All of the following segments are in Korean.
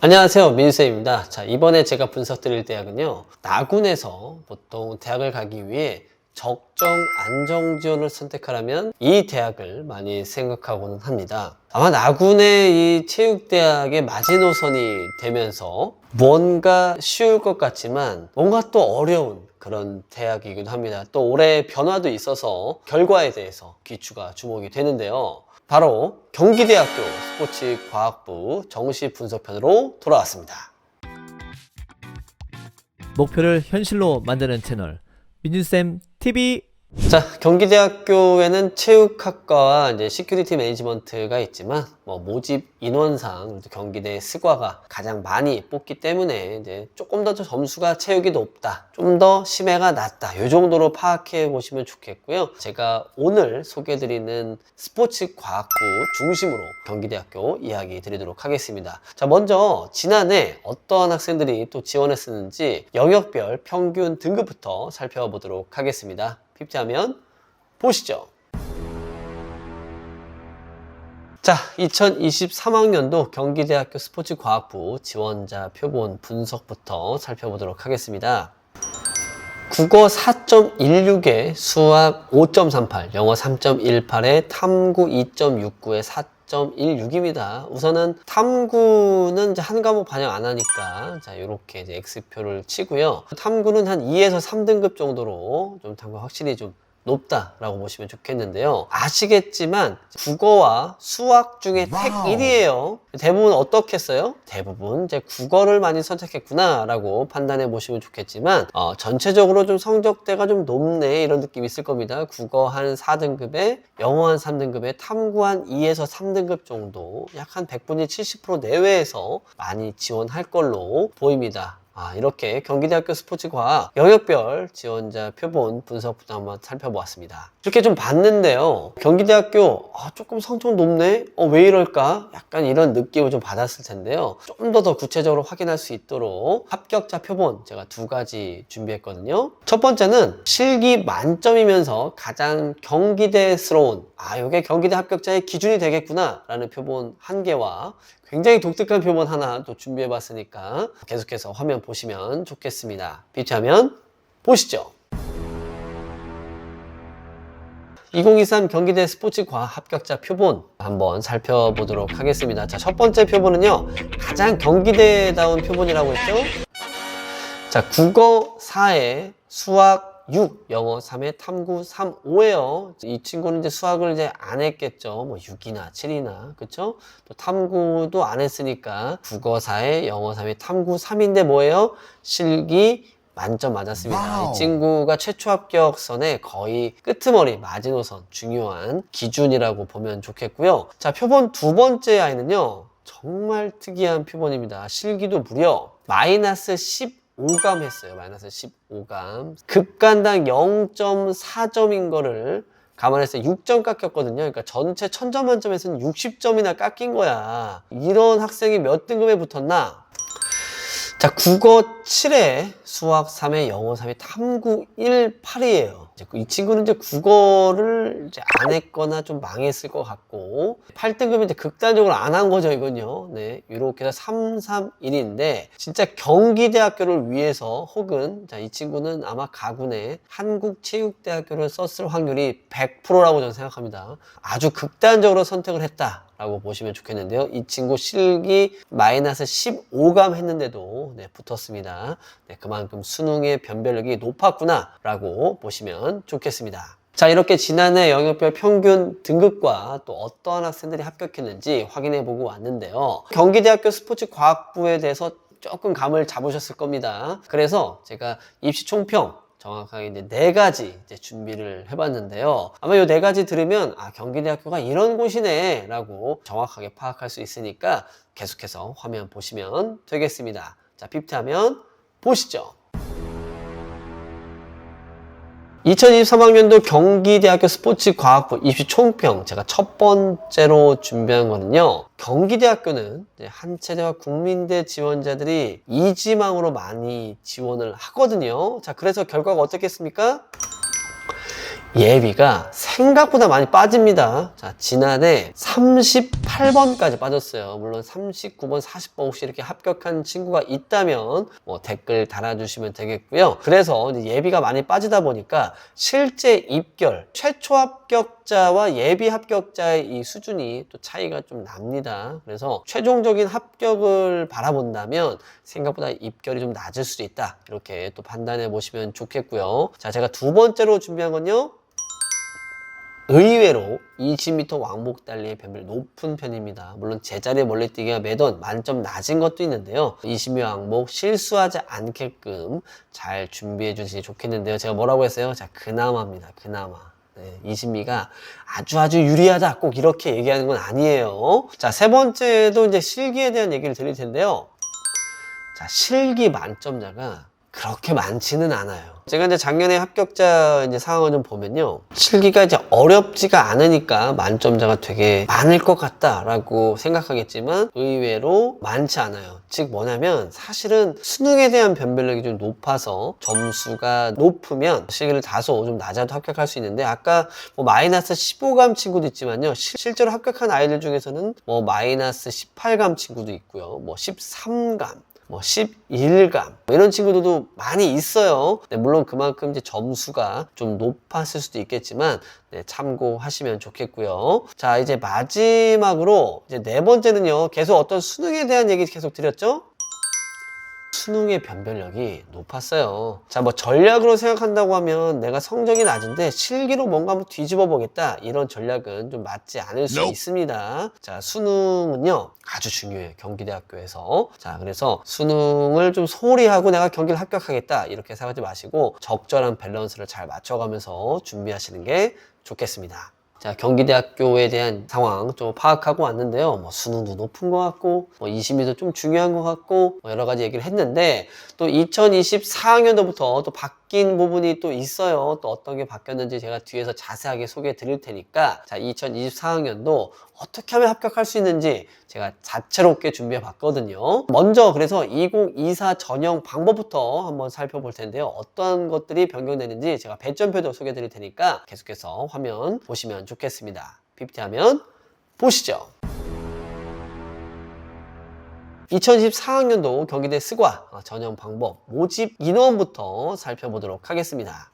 안녕하세요 민수입니다. 자 이번에 제가 분석 드릴 대학은요 나군에서 보통 대학을 가기 위해 적정 안정 지원을 선택하라면 이 대학을 많이 생각하고는 합니다. 아마 나군의 이 체육대학의 마지노선이 되면서 뭔가 쉬울 것 같지만 뭔가 또 어려운 그런 대학이기도 합니다. 또 올해 변화도 있어서 결과에 대해서 귀추가 주목이 되는데요 바로 경기대학교 스포츠과학부 정시 분석편으로 돌아왔습니다. 목표를 현실로 만드는 채널 민준쌤 TV 자, 경기대학교에는 체육학과와 이제 시큐리티 매니지먼트가 있지만 뭐 모집 인원상 경기대 스과가 가장 많이 뽑기 때문에 이제 조금 더 점수가 체육이 높다, 좀 더 심해가 낮다, 이 정도로 파악해 보시면 좋겠고요. 제가 오늘 소개해드리는 스포츠 과학부 중심으로 경기대학교 이야기 드리도록 하겠습니다. 자, 먼저 지난해 어떠한 학생들이 또 지원했었는지 영역별 평균 등급부터 살펴보도록 하겠습니다. 핍자면 보시죠. 자, 2023학년도 경기대학교 스포츠과학부 지원자 표본 분석부터 살펴보도록 하겠습니다. 국어 4.16에 수학 5.38, 영어 3.18에 탐구 2.69에 4.16입니다. 우선은 탐구는 이제 한 과목 반영 안 하니까 자 이렇게 이제 X표를 치고요. 탐구는 한 2에서 3등급 정도로 좀 탐구 확실히 좀 높다라고 보시면 좋겠는데요. 아시겠지만 국어와 수학 중에 택 1이에요. 대부분 어떻게 했어요? 대부분 이제 국어를 많이 선택했구나라고 판단해 보시면 좋겠지만 어, 전체적으로 좀 성적대가 좀 높네 이런 느낌이 있을 겁니다. 국어 한 4등급에 영어 한 3등급에 탐구 한 2에서 3등급 정도 약 한 100분의 70% 내외에서 많이 지원할 걸로 보입니다. 아, 이렇게 경기대학교 스포츠과학 영역별 지원자 표본 분석부터 한번 살펴보았습니다. 이렇게 좀 봤는데요. 경기대학교 아, 조금 성적 높네? 어, 왜 이럴까? 약간 이런 느낌을 좀 받았을 텐데요. 좀 더 더 구체적으로 확인할 수 있도록 합격자 표본 제가 두 가지 준비했거든요. 첫 번째는 실기 만점이면서 가장 경기대스러운 아, 이게 경기대 합격자의 기준이 되겠구나 라는 표본 한 개와 굉장히 독특한 표본 하나 또 준비해 봤으니까 계속해서 화면 보시면 좋겠습니다. 비트하면 보시죠. 2023 경기대 스포츠과 합격자 표본 한번 살펴보도록 하겠습니다. 자, 첫 번째 표본은요. 가장 경기대다운 표본이라고 했죠? 자, 국어 4에 수학 6, 영어 3에 탐구 3, 5예요. 이 친구는 이제 수학을 이제 안 했겠죠. 뭐 6이나 7이나. 그쵸? 또 탐구도 안 했으니까 국어 4에 영어 3에 탐구 3인데 뭐예요? 실기 만점 맞았습니다. 와우. 이 친구가 최초 합격선의 거의 끄트머리 마지노선 중요한 기준이라고 보면 좋겠고요. 자, 표본 두 번째 아이는요. 정말 특이한 표본입니다. 실기도 무려 마이너스 15감 했어요. 마이너스 15감. 급간당 0.4점인 거를 감안해서 6점 깎였거든요. 그러니까 전체 1000점 만점에서는 60점이나 깎인 거야. 이런 학생이 몇 등급에 붙었나? 자, 국어 7에 수학 3에 영어 3에 탐구 1, 8이에요. 이 친구는 이제 국어를 이제 안 했거나 좀 망했을 것 같고 8등급이 이제 극단적으로 안 한 거죠, 이건요. 네. 이렇게 해서 3, 3, 1인데 진짜 경기대학교를 위해서 혹은 자, 이 친구는 아마 가군에 한국체육대학교를 썼을 확률이 100%라고 저는 생각합니다. 아주 극단적으로 선택을 했다. 라고 보시면 좋겠는데요. 이 친구 실기 마이너스 15감 했는데도 네, 붙었습니다. 네, 그만큼 수능의 변별력이 높았구나 라고 보시면 좋겠습니다. 자, 이렇게 지난해 영역별 평균 등급과 또 어떠한 학생들이 합격했는지 확인해 보고 왔는데요. 경기대학교 스포츠과학부에 대해서 조금 감을 잡으셨을 겁니다. 그래서 제가 입시 총평 정확하게 이제 네 가지 이제 준비를 해봤는데요. 아마 이 네 가지 들으면 아 경기대학교가 이런 곳이네라고 정확하게 파악할 수 있으니까 계속해서 화면 보시면 되겠습니다. 자, 핍트하면 보시죠. 2023학년도 경기대학교 스포츠과학부 입시 총평 제가 첫 번째로 준비한 거는요. 경기대학교는 한체대와 국민대 지원자들이 이지망으로 많이 지원을 하거든요. 자, 그래서 결과가 어떻겠습니까? 예비가 생각보다 많이 빠집니다. 자, 지난해 38번까지 빠졌어요. 물론 39번, 40번 혹시 이렇게 합격한 친구가 있다면 뭐 댓글 달아주시면 되겠고요. 그래서 예비가 많이 빠지다 보니까 실제 입결, 최초 합격자와 예비 합격자의 이 수준이 또 차이가 좀 납니다. 그래서 최종적인 합격을 바라본다면 생각보다 입결이 좀 낮을 수도 있다. 이렇게 또 판단해 보시면 좋겠고요. 자, 제가 두 번째로 준비한 건요. 의외로 20m 왕복 달리의 변별이 높은 편입니다. 물론 제자리 멀리뛰기가 매번 만점 낮은 것도 있는데요. 20m 왕복 실수하지 않게끔 잘 준비해 주시기 좋겠는데요. 제가 뭐라고 했어요? 자, 그나마입니다. 그나마. 네, 20미가 아주 아주 유리하다. 꼭 이렇게 얘기하는 건 아니에요. 자, 세 번째도 이제 실기에 대한 얘기를 드릴 텐데요. 자, 실기 만점자가 그렇게 많지는 않아요. 제가 이제 작년에 합격자 이제 상황을 좀 보면요. 실기가 이제 어렵지가 않으니까 만점자가 되게 많을 것 같다라고 생각하겠지만 의외로 많지 않아요. 즉 뭐냐면 사실은 수능에 대한 변별력이 좀 높아서 점수가 높으면 실기를 다소 좀 낮아도 합격할 수 있는데 아까 뭐 마이너스 15감 친구도 있지만요. 시- 실제로 합격한 아이들 중에서는 뭐 마이너스 18감 친구도 있고요. 뭐 13감 뭐 11감 뭐 이런 친구들도 많이 있어요. 네, 물론 그만큼 이제 점수가 좀 높았을 수도 있겠지만 네, 참고하시면 좋겠고요. 자 이제 마지막으로 이제 네 번째는요. 계속 어떤 수능에 대한 얘기 계속 드렸죠. 수능의 변별력이 높았어요. 자, 뭐 전략으로 생각한다고 하면 내가 성적이 낮은데 실기로 뭔가 한번 뒤집어 보겠다. 이런 전략은 좀 맞지 않을 수 있습니다. 자, 수능은요. 아주 중요해요. 경기대학교에서. 자, 그래서 수능을 좀 소홀히 하고 내가 경기를 합격하겠다. 이렇게 생각하지 마시고 적절한 밸런스를 잘 맞춰가면서 준비하시는 게 좋겠습니다. 자, 경기대학교에 대한 상황 좀 파악하고 왔는데요. 뭐 수능도 높은 것 같고, 뭐 20미도 좀 중요한 것 같고, 뭐 여러 가지 얘기를 했는데, 또 2024학년도부터 또 바뀐 부분이 또 있어요. 또 어떤 게 바뀌었는지 제가 뒤에서 자세하게 소개해 드릴 테니까, 자, 2024학년도 어떻게 하면 합격할 수 있는지 제가 다채롭게 준비해 봤거든요. 먼저 그래서 2024 전형 방법부터 한번 살펴볼 텐데요. 어떤 것들이 변경되는지 제가 배점표도 소개해 드릴 테니까 계속해서 화면 보시면 좋겠습니다. PPT 하면 보시죠. 2024학년도 경기대 스과 전형 방법 모집 인원부터 살펴보도록 하겠습니다.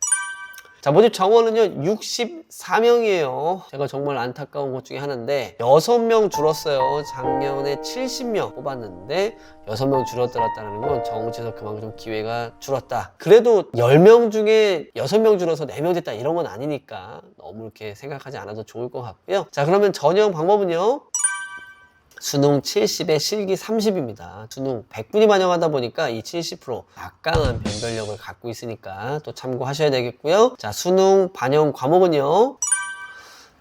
자, 모집 정원은요, 64명이에요. 제가 정말 안타까운 것 중에 하나인데, 6명 줄었어요. 작년에 70명 뽑았는데, 6명 줄었더라다는 건 정시에서 그만큼 좀 기회가 줄었다. 그래도 10명 중에 6명 줄어서 4명 됐다. 이런 건 아니니까 너무 이렇게 생각하지 않아도 좋을 것 같고요. 자, 그러면 전형 방법은요, 수능 70에 실기 30입니다. 수능 100분이 반영하다 보니까 이 70% 막강한 변별력을 갖고 있으니까 또 참고하셔야 되겠고요. 자, 수능 반영 과목은요.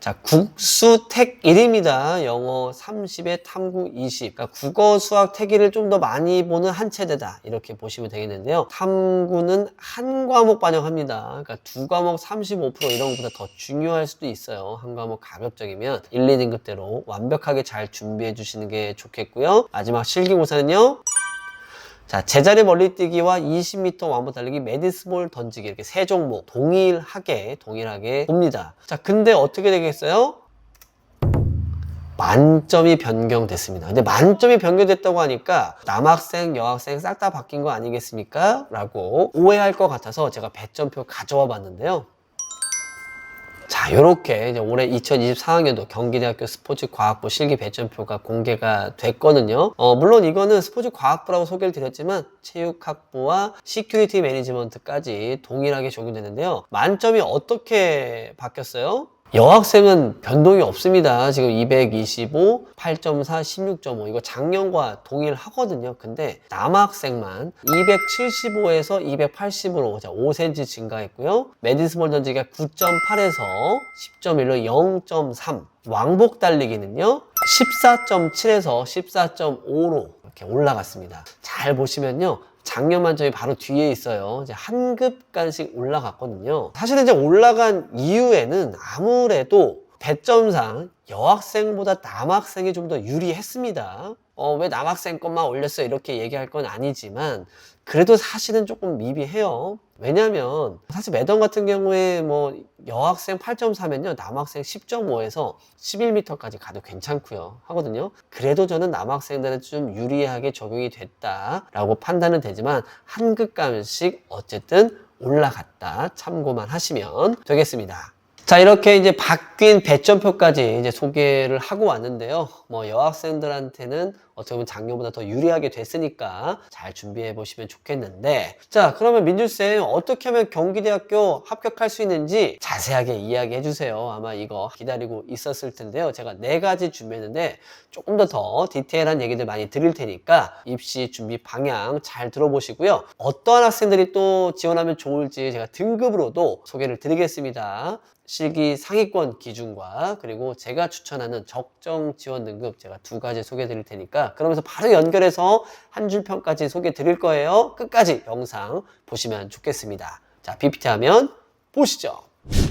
자, 국수 택 1입니다. 영어 30에 탐구 20. 그러니까 국어, 수학, 태기를 좀 더 많이 보는 한 체대다. 이렇게 보시면 되겠는데요. 탐구는 한 과목 반영합니다. 그러니까 두 과목 35% 이런 것보다 더 중요할 수도 있어요. 한 과목 가급적이면 1, 2등급대로 완벽하게 잘 준비해 주시는 게 좋겠고요. 마지막 실기고사는요. 자, 제자리 멀리뛰기와 20m 왕복 달리기, 메디스볼 던지기 이렇게 세 종목 동일하게 동일하게 봅니다. 자, 근데 어떻게 되겠어요? 만점이 변경됐습니다. 근데 만점이 변경됐다고 하니까 남학생, 여학생 싹 다 바뀐 거 아니겠습니까? 라고 오해할 것 같아서 제가 배점표 가져와 봤는데요. 자, 요렇게 이제 올해 2024학년도 경기대학교 스포츠과학부 실기 배점표가 공개가 됐거든요. 어, 물론 이거는 스포츠과학부라고 소개를 드렸지만 체육학부와 시큐리티 매니지먼트까지 동일하게 적용되는데요. 만점이 어떻게 바뀌었어요? 여학생은 변동이 없습니다. 지금 225, 8.4, 16.5 이거 작년과 동일하거든요. 근데 남학생만 275에서 280으로 5cm 증가했고요. 메디스볼 던지기가 9.8에서 10.1로 0.3 왕복 달리기는요. 14.7에서 14.5로 이렇게 올라갔습니다. 잘 보시면요. 작년 만점이 바로 뒤에 있어요. 이제 한 급간씩 올라갔거든요. 사실은 이제 올라간 이유에는 아무래도 배점상 여학생보다 남학생이 좀 더 유리했습니다. 어, 왜 남학생 것만 올렸어? 이렇게 얘기할 건 아니지만, 그래도 사실은 조금 미비해요. 왜냐면, 사실 매던 같은 경우에 뭐, 여학생 8.4면요, 남학생 10.5에서 11m까지 가도 괜찮고요. 하거든요. 그래도 저는 남학생들은 좀 유리하게 적용이 됐다라고 판단은 되지만, 한 급감씩 어쨌든 올라갔다. 참고만 하시면 되겠습니다. 자, 이렇게 이제 바뀐 배점표까지 이제 소개를 하고 왔는데요. 뭐 여학생들한테는 어떻게 보면 작년보다 더 유리하게 됐으니까 잘 준비해 보시면 좋겠는데. 자, 그러면 민주쌤 어떻게 하면 경기대학교 합격할 수 있는지 자세하게 이야기해 주세요. 아마 이거 기다리고 있었을 텐데요. 제가 네 가지 준비했는데 조금 더 더 디테일한 얘기들 많이 드릴 테니까 입시 준비 방향 잘 들어보시고요. 어떠한 학생들이 또 지원하면 좋을지 제가 등급으로도 소개를 드리겠습니다. 실기 상위권 기준과 그리고 제가 추천하는 적정 지원 등급 제가 두 가지 소개해 드릴 테니까 그러면서 바로 연결해서 한 줄 평까지 소개해 드릴 거예요. 끝까지 영상 보시면 좋겠습니다. 자, PPT 하면 보시죠.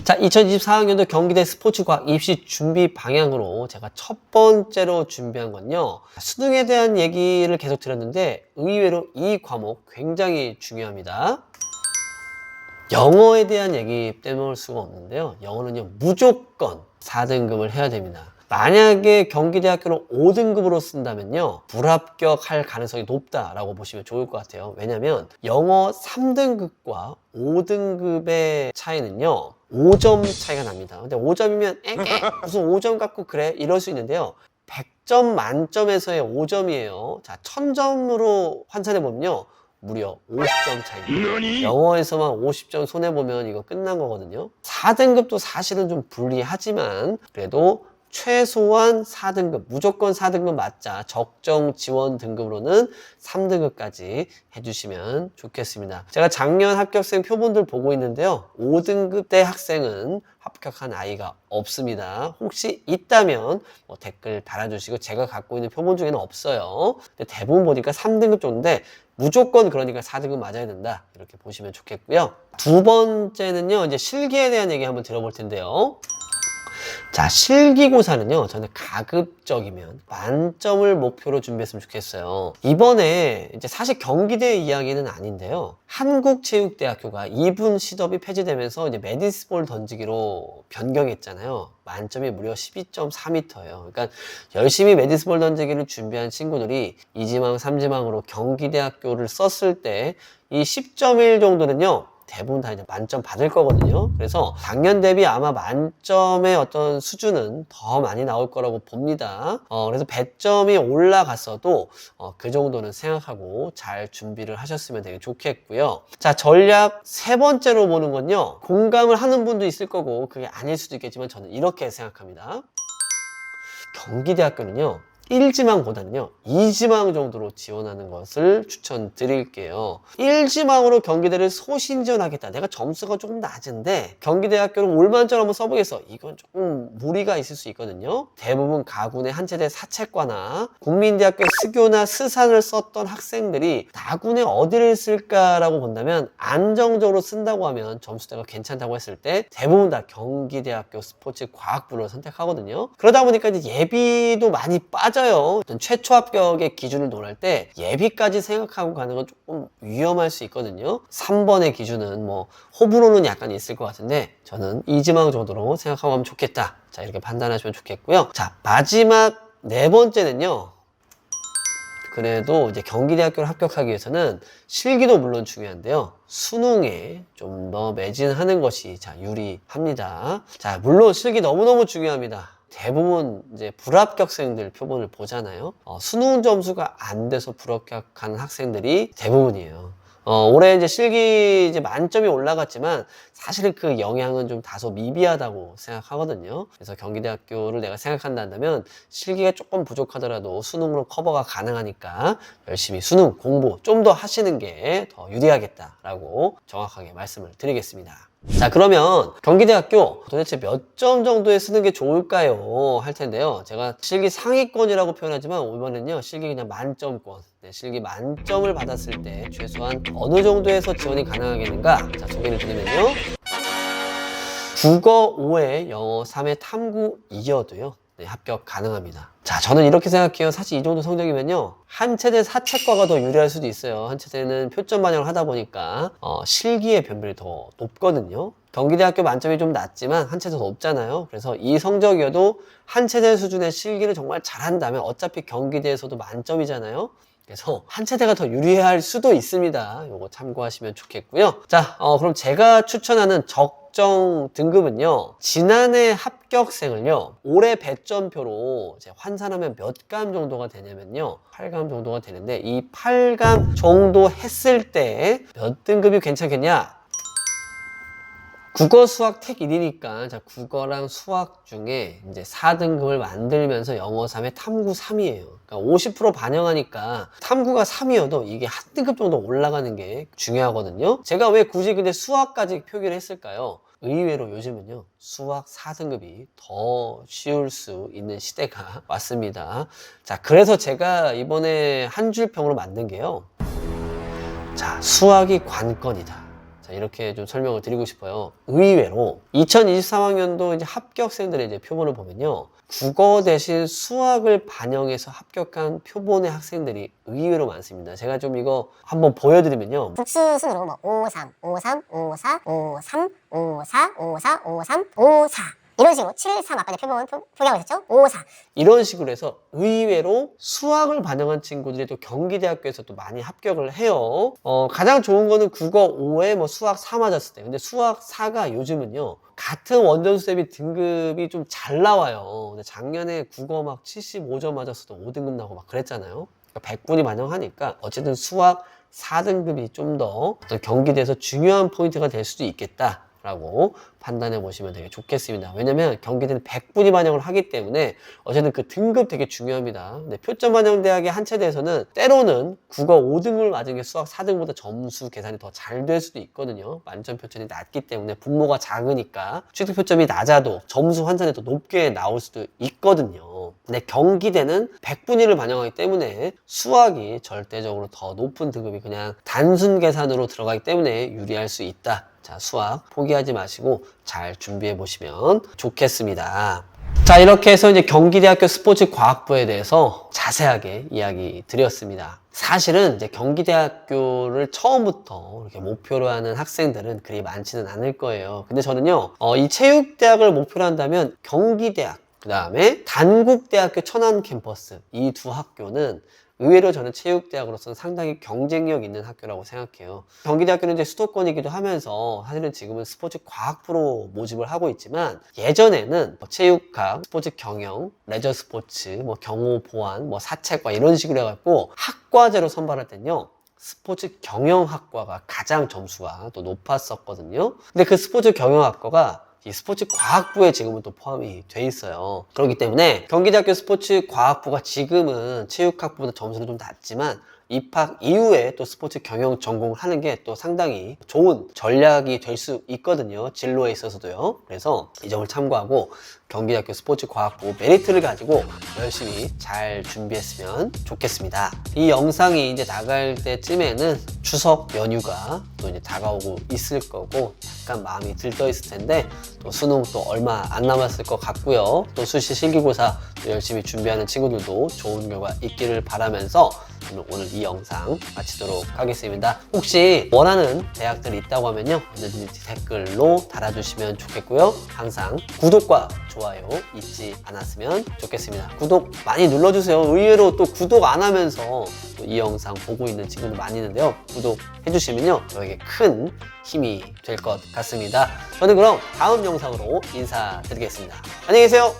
자, 2024학년도 경기대 스포츠과학 입시 준비 방향으로 제가 첫 번째로 준비한 건요. 수능에 대한 얘기를 계속 드렸는데 의외로 이 과목 굉장히 중요합니다. 영어에 대한 얘기 빼놓을 수가 없는데요. 영어는요, 무조건 4등급을 해야 됩니다. 만약에 경기대학교를 5등급으로 쓴다면요, 불합격할 가능성이 높다라고 보시면 좋을 것 같아요. 왜냐면 영어 3등급과 5등급의 차이는요, 5점 차이가 납니다. 근데 5점이면 에 무슨 5점 갖고 그래? 이럴 수 있는데요. 100점 만점에서의 5점이에요. 자, 1000점으로 환산해 보면요. 무려 50점 차이입니다. 영어에서만 50점 손해 보면 이거 끝난 거거든요. 4등급도 사실은 좀 불리하지만 그래도 최소한 4등급, 무조건 4등급 맞자 적정 지원 등급으로는 3등급까지 해주시면 좋겠습니다. 제가 작년 합격생 표본들 보고 있는데요. 5등급 대 학생은 합격한 아이가 없습니다. 혹시 있다면 뭐 댓글 달아주시고 제가 갖고 있는 표본 중에는 없어요. 대부분 보니까 3등급 정도인데 무조건 그러니까 4등급 맞아야 된다. 이렇게 보시면 좋겠고요. 두 번째는요, 이제 실기에 대한 얘기 한번 들어볼 텐데요. 자, 실기고사는요, 저는 가급적이면 만점을 목표로 준비했으면 좋겠어요. 이번에 이제 사실 경기대 이야기는 아닌데요. 한국체육대학교가 2분 시dob이 폐지되면서 이제 메디스볼 던지기로 변경했잖아요. 만점이 무려 12.4m예요. 그러니까 열심히 메디스볼 던지기를 준비한 친구들이 2지망, 3지망으로 경기대학교를 썼을 때 이 10.1 정도는요. 대부분 다 이제 만점 받을 거거든요. 그래서 작년 대비 아마 만점의 어떤 수준은 더 많이 나올 거라고 봅니다. 어, 그래서 배점이 올라갔어도 어, 그 정도는 생각하고 잘 준비를 하셨으면 되게 좋겠고요. 자, 전략 세 번째로 보는 건요. 공감을 하는 분도 있을 거고 그게 아닐 수도 있겠지만 저는 이렇게 생각합니다. 경기대학교는요. 1지망보다는요, 2지망 정도로 지원하는 것을 추천드릴게요. 1지망으로 경기대를 소신 지원하겠다. 내가 점수가 조금 낮은데, 경기대학교를 올만점 한번 써보겠어. 이건 조금 무리가 있을 수 있거든요. 대부분 가군의 한체대 사채과나 국민대학교 수교나 스산을 썼던 학생들이 나군에 어디를 쓸까라고 본다면, 안정적으로 쓴다고 하면 점수대가 괜찮다고 했을 때, 대부분 다 경기대학교 스포츠 과학부를 선택하거든요. 그러다 보니까 이제 예비도 많이 빠져 맞아요. 최초 합격의 기준을 논할 때 예비까지 생각하고 가는 건 조금 위험할 수 있거든요. 3번의 기준은 뭐 호불호는 약간 있을 것 같은데 저는 이지망 정도로 생각하고 하면 좋겠다. 자 이렇게 판단하시면 좋겠고요. 자 마지막 네 번째는요. 그래도 이제 경기대학교를 합격하기 위해서는 실기도 물론 중요한데요. 수능에 좀 더 매진하는 것이 자 유리합니다. 자 물론 실기 너무너무 중요합니다. 대부분 이제 불합격생들 표본을 보잖아요. 어, 수능 점수가 안 돼서 불합격한 학생들이 대부분이에요. 어, 올해 이제 실기 이제 만점이 올라갔지만 사실은 그 영향은 좀 다소 미비하다고 생각하거든요. 그래서 경기대학교를 내가 생각한다면 실기가 조금 부족하더라도 수능으로 커버가 가능하니까 열심히 수능 공부 좀 더 하시는 게 더 유리하겠다라고 정확하게 말씀을 드리겠습니다. 자 그러면 경기대학교 도대체 몇 점 정도에 쓰는 게 좋을까요? 할 텐데요. 제가 실기 상위권이라고 표현하지만 이번엔요 실기 그냥 만점권. 네, 실기 만점을 받았을 때 최소한 어느 정도에서 지원이 가능하겠는가? 자 소개를 드리면요. 국어 5에 영어 3에 탐구 2여도요 네, 합격 가능합니다. 자, 저는 이렇게 생각해요. 사실 이 정도 성적이면요. 한 체대 사채과가 더 유리할 수도 있어요. 한 체대는 표점 반영을 하다 보니까 어, 실기의 변별이 더 높거든요. 경기대학교 만점이 좀 낮지만 한 체대 더 높잖아요. 그래서 이 성적이어도 한 체대 수준의 실기를 정말 잘한다면 어차피 경기대에서도 만점이잖아요. 그래서 한 체대가 더 유리할 수도 있습니다. 요거 참고하시면 좋겠고요. 자, 어, 그럼 제가 추천하는 적 정 등급은요. 지난해 합격생을요. 올해 배점표로 환산하면 몇 감 정도가 되냐면요. 8감 정도가 되는데 이 8감 정도 했을 때 몇 등급이 괜찮겠냐? 국어, 수학, 택 1이니까 자, 국어랑 수학 중에 이제 4등급을 만들면서 영어 3에 탐구 3이에요. 그러니까 50% 반영하니까 탐구가 3이어도 이게 한 등급 정도 올라가는 게 중요하거든요. 제가 왜 굳이 근데 수학까지 표기를 했을까요? 의외로 요즘은요, 수학 4등급이 더 쉬울 수 있는 시대가 왔습니다. 자, 그래서 제가 이번에 한 줄 평으로 만든 게요. 자, 수학이 관건이다. 자, 이렇게 좀 설명을 드리고 싶어요. 의외로 2023학년도 이제 합격생들의 이제 표본을 보면요. 국어 대신 수학을 반영해서 합격한 표본의 학생들이 의외로 많습니다. 제가 좀 이거 한번 보여드리면요. 국수 순으로 뭐 53, 53, 54, 53, 54, 54, 53, 54 이런 식으로 7, 3 아까 내 표본 표- 표기하고 있었죠? 54 이런 식으로 해서 의외로 수학을 반영한 친구들이 또 경기대학교에서 또 많이 합격을 해요. 어, 가장 좋은 거는 국어 5에 뭐 수학 4 맞았을 때. 근데 수학 4가 요즘은요. 같은 원전수 대비 등급이 좀 잘 나와요. 근데 작년에 국어 막 75점 맞았어도 5등급 나고 막 그랬잖아요. 그러니까 100분이 반영하니까 어쨌든 수학 4등급이 좀 더 경기대에서 중요한 포인트가 될 수도 있겠다. 라고 판단해 보시면 되게 좋겠습니다. 왜냐면 경기대는 100분위 반영을 하기 때문에 어쨌든 그 등급 되게 중요합니다. 근데 표점 반영 대학의 한 체대에서는 때로는 국어 5등급을 맞은 게 수학 4등보다 점수 계산이 더 잘 될 수도 있거든요. 만점 표점이 낮기 때문에 분모가 작으니까 취득 표점이 낮아도 점수 환산이 더 높게 나올 수도 있거든요. 근데 경기대는 100분위를 반영하기 때문에 수학이 절대적으로 더 높은 등급이 그냥 단순 계산으로 들어가기 때문에 유리할 수 있다. 자, 수학 포기하지 마시고 잘 준비해 보시면 좋겠습니다. 자, 이렇게 해서 이제 경기대학교 스포츠 과학부에 대해서 자세하게 이야기 드렸습니다. 사실은 이제 경기대학교를 처음부터 이렇게 목표로 하는 학생들은 그리 많지는 않을 거예요. 근데 저는요, 어, 이 체육대학을 목표로 한다면 경기대학, 그 다음에 단국대학교 천안 캠퍼스, 이 두 학교는 의외로 저는 체육대학으로서는 상당히 경쟁력 있는 학교라고 생각해요. 경기대학교는 이제 수도권이기도 하면서 사실은 지금은 스포츠 과학부로 모집을 하고 있지만 예전에는 뭐 체육학, 스포츠 경영, 레저 스포츠, 뭐 경호 보안, 뭐 사채과 이런 식으로 해갖고 학과제로 선발할 때는요. 스포츠 경영학과가 가장 점수가 또 높았었거든요. 근데 그 스포츠 경영학과가 이 스포츠 과학부에 지금은 또 포함이 돼 있어요. 그렇기 때문에 경기대학교 스포츠 과학부가 지금은 체육학부보다 점수는 좀 낮지만 입학 이후에 또 스포츠 경영 전공을 하는 게 또 상당히 좋은 전략이 될 수 있거든요. 진로에 있어서도요. 그래서 이 점을 참고하고 경기대학교 스포츠 과학부 메리트를 가지고 열심히 잘 준비했으면 좋겠습니다. 이 영상이 이제 나갈 때쯤에는 추석 연휴가 또 이제 다가오고 있을 거고 약간 마음이 들떠 있을 텐데 또 수능 또 얼마 안 남았을 것 같고요. 또 수시 실기고사 또 열심히 준비하는 친구들도 좋은 결과 있기를 바라면서 오늘 이 영상 마치도록 하겠습니다. 혹시 원하는 대학들이 있다고 하면요. 언제든지 댓글로 달아주시면 좋겠고요. 항상 구독과 좋아요 잊지 않았으면 좋겠습니다. 구독 많이 눌러주세요. 의외로 또 구독 안 하면서 또 이 영상 보고 있는 친구들 많이 있는데요. 구독해주시면요. 저에게 큰 힘이 될 것 같습니다. 저는 그럼 다음 영상으로 인사드리겠습니다. 안녕히 계세요.